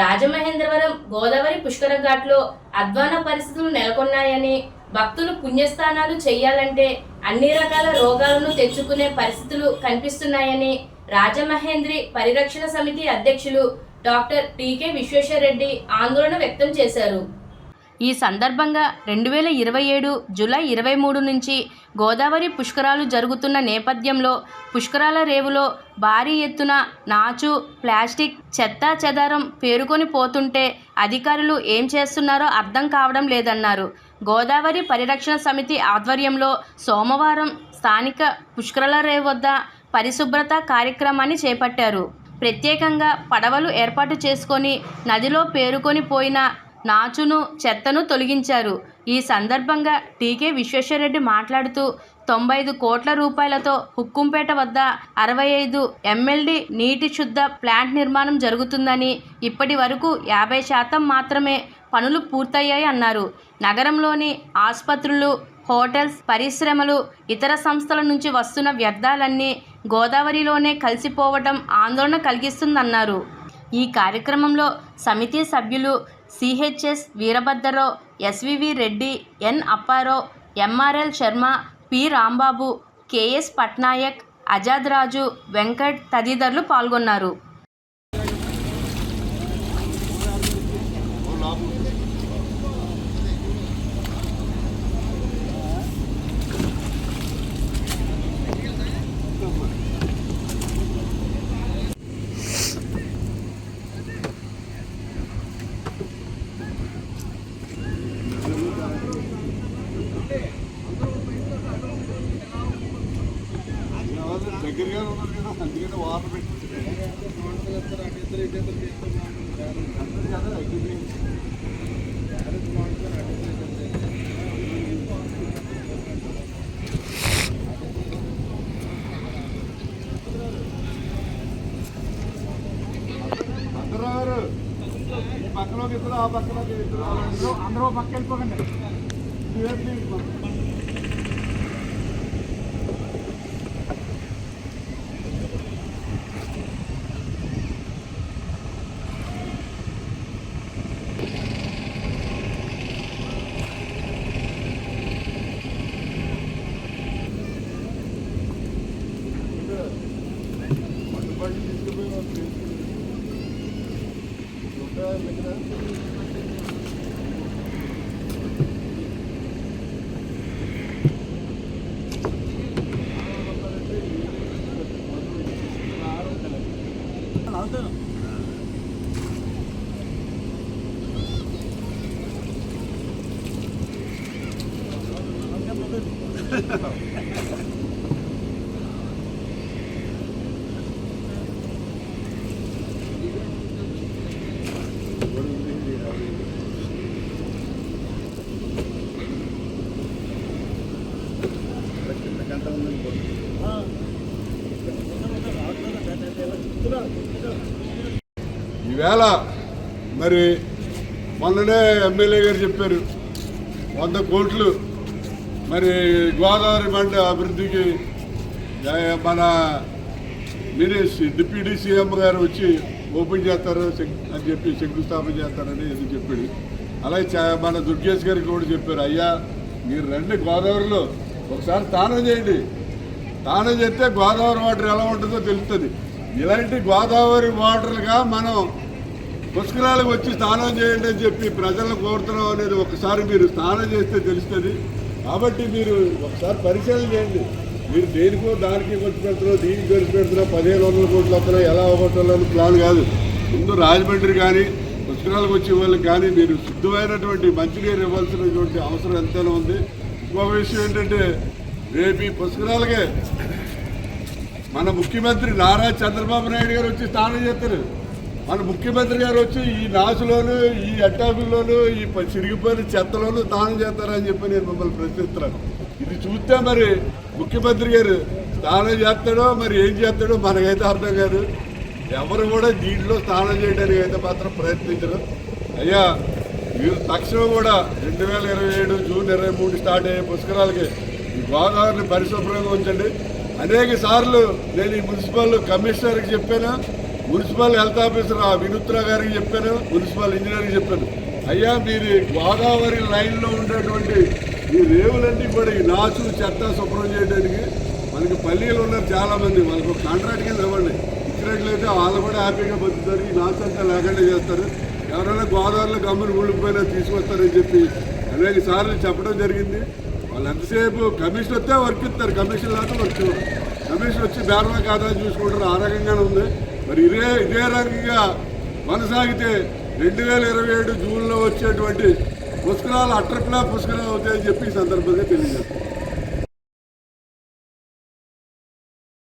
రాజమహేంద్రవరం గోదావరి పుష్కర ఘాట్లో అధ్వాన పరిస్థితులు నెలకొన్నాయని భక్తులు పుణ్యస్నానాలు చేయాలంటే అన్ని రకాల రోగాలను తెచ్చుకునే పరిస్థితులు కనిపిస్తున్నాయని రాజమహేంద్రి పరిరక్షణ సమితి అధ్యక్షులు డాక్టర్ టీకే విశ్వేశ్వరరెడ్డి ఆందోళన వ్యక్తం చేశారు. ఈ సందర్భంగా రెండు వేల ఇరవై ఏడు జూలై ఇరవై మూడు నుంచి గోదావరి పుష్కరాలు జరుగుతున్న నేపథ్యంలో పుష్కరాల రేవులో భారీ ఎత్తున నాచు ప్లాస్టిక్ చెత్తా చెదారం పేరుకొని పోతుంటే అధికారులు ఏం చేస్తున్నారో అర్థం కావడం లేదన్నారు. గోదావరి పరిరక్షణ సమితి ఆధ్వర్యంలో సోమవారం స్థానిక పుష్కరాల రేవు వద్ద పరిశుభ్రత కార్యక్రమాన్ని చేపట్టారు. ప్రత్యేకంగా పడవలు ఏర్పాటు చేసుకొని నదిలో పేరుకొని పోయిన నాచును చెత్తను తొలగించారు. ఈ సందర్భంగా టీకే విశ్వేశ్వరరెడ్డి మాట్లాడుతూ తొంభై ఐదు కోట్ల రూపాయలతో హుక్కుంపేట వద్ద అరవై ఐదు ఎంఎల్డి నీటి శుద్ధ ప్లాంట్ నిర్మాణం జరుగుతుందని ఇప్పటి వరకు యాభై శాతం మాత్రమే పనులు పూర్తయ్యాయి అన్నారు. నగరంలోని ఆసుపత్రులు హోటల్స్ పరిశ్రమలు ఇతర సంస్థల నుంచి వస్తున్న వ్యర్థాలన్నీ గోదావరిలోనే కలిసిపోవటం ఆందోళన కలిగిస్తుందన్నారు. ఈ కార్యక్రమంలో సమితి సభ్యులు CHS Veerabhadrarao SVV Reddy N Apparao MRL Sharma P Rambabu KS Patnaik Azad Raju Venkat తదితరులు పాల్గొన్నారు దగ్గరగా ఉన్నారు కదా అందుకని వాటర్ పెట్టి అందరూ రారు. ఈ పక్కలోకి ఇద్దరు ఆ పక్కలోకి ఇద్దరు అందరూ అందరూ పక్క వెళ్ళిపోకండి. Yeah. ఈవేళ మరి మొన్ననే ఎమ్మెల్యే గారు చెప్పారు వంద కోట్లు మరి గోదావరి మండ అభివృద్ధికి మన మీరే డిప్యూటీ సీఎం గారు వచ్చి ఓపెన్ చేస్తారు అని చెప్పి శంకుస్థాపన చేస్తారని ఇది చెప్పాడు. అలాగే మన దుర్గేష్ గారికి కూడా చెప్పారు అయ్యా మీరు రండి గోదావరిలో ఒకసారి స్నానం చేయండి. స్నానం చేస్తే గోదావరి వాటర్ ఎలా ఉంటుందో తెలుస్తుంది. ఇలాంటి గోదావరి వాటర్గా మనం పుష్కరాలకు వచ్చి స్నానం చేయండి అని చెప్పి ప్రజలను కోరుతున్నాం అనేది ఒకసారి మీరు స్నానం చేస్తే తెలుస్తుంది. కాబట్టి మీరు ఒకసారి పరిశీలన చేయండి. మీరు దేనికో దానికి ఖర్చు పెడుతున్నా దీనికి ఖర్చు పెడుతున్నా పదిహేను వందల కోట్లు వస్తున్నా ఎలా అవ్వట్లేదు ప్లాన్ కాదు. ముందు రాజమండ్రి కానీ పుష్కరాలకు వచ్చే వాళ్ళకి కానీ మీరు శుద్ధమైనటువంటి మంచినీరు ఇవ్వాల్సినటువంటి అవసరం ఎంతైనా ఉంది. ఇంకొక విషయం ఏంటంటే రేపు ఈ పుష్కరాలకే మన ముఖ్యమంత్రి నారా చంద్రబాబు నాయుడు గారు వచ్చి స్నానం చేస్తారు. మన ముఖ్యమంత్రి గారు వచ్చి ఈ నాసులోను ఈ అట్టాకుల్లోను ఈ చిరిగిపోయిన చెత్తలోను స్నానం చేస్తారని చెప్పి నేను మిమ్మల్ని ప్రశ్నిస్తున్నాను. ఇది చూస్తే మరి ముఖ్యమంత్రి గారు స్నానం చేస్తాడో మరి ఏం చేస్తాడో మనకైతే అర్థం కాదు. ఎవరు కూడా దీంట్లో స్నానం చేయడానికి అయితే మాత్రం ప్రయత్నించరు. అయ్యా మీరు తక్షణం కూడా రెండు వేల ఇరవై ఏడు జూన్ ఇరవై మూడు స్టార్ట్ అయ్యే పుష్కరాలకి ఈ గోదావరిని పరిశుభ్రంగా ఉంచండి. అనేక సార్లు నేను ఈ మున్సిపల్ కమిషనర్కి చెప్పాను మున్సిపల్ హెల్త్ ఆఫీసర్ ఆ వినూత్న గారికి చెప్పాను మున్సిపల్ ఇంజనీర్కి చెప్పాను. అయ్యా మీరు గోదావరి లైన్లో ఉండేటువంటి ఈ రేవులన్నీ కూడా ఈ నాచు చెత్త శుభ్రం చేయడానికి మనకి పల్లీలు ఉన్నారు చాలా మంది వాళ్ళకి ఒక కాంట్రాక్ట్ కింద ఇవ్వండి. ఇచ్చినట్లయితే వాళ్ళు కూడా హ్యాపీగా బతుకుతారు. ఈ నాచు అంతా లేకుండా చేస్తారు. ఎవరైనా గోదావరిలో గమ్ములు ముళ్ళిపోయినా తీసుకొస్తారని చెప్పి అనేక సార్లు చెప్పడం జరిగింది. వాళ్ళు ఎంతసేపు కమిషన్ వస్తే వర్క్ ఇస్తారు. కమిషన్ లేకపోతే వర్క్ కమిషన్ వచ్చి బేరమ కాదా చూసుకుంటారు. ఆ రకంగానే ఉంది. మరి ఇదే ఇదే రకంగా కొనసాగితే రెండు వేల ఇరవై ఏడు జూన్లో వచ్చేటువంటి పుష్కరాలు అట్రక్లా పుష్కరాలు అవుతాయని చెప్పి ఈ సందర్భంగా తెలియజేస్తాను